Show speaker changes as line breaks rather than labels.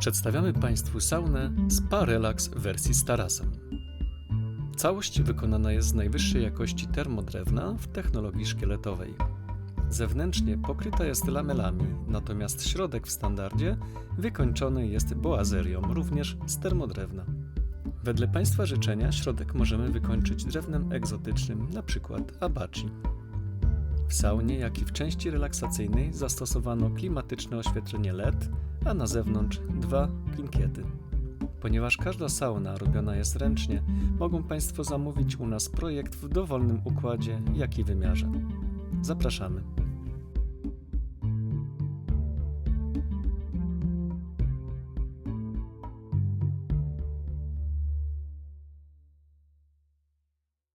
Przedstawiamy Państwu saunę Spa Relax w wersji z tarasem. Całość wykonana jest z najwyższej jakości termodrewna w technologii szkieletowej. Zewnętrznie pokryta jest lamelami, natomiast środek w standardzie wykończony jest boazerią, również z termodrewna. Wedle Państwa życzenia środek możemy wykończyć drewnem egzotycznym, np. abaci. W saunie, jak i w części relaksacyjnej zastosowano klimatyczne oświetlenie LED, a na zewnątrz dwa blinkiety. Ponieważ każda sauna robiona jest ręcznie, mogą Państwo zamówić u nas projekt w dowolnym układzie, jak i wymiarze. Zapraszamy.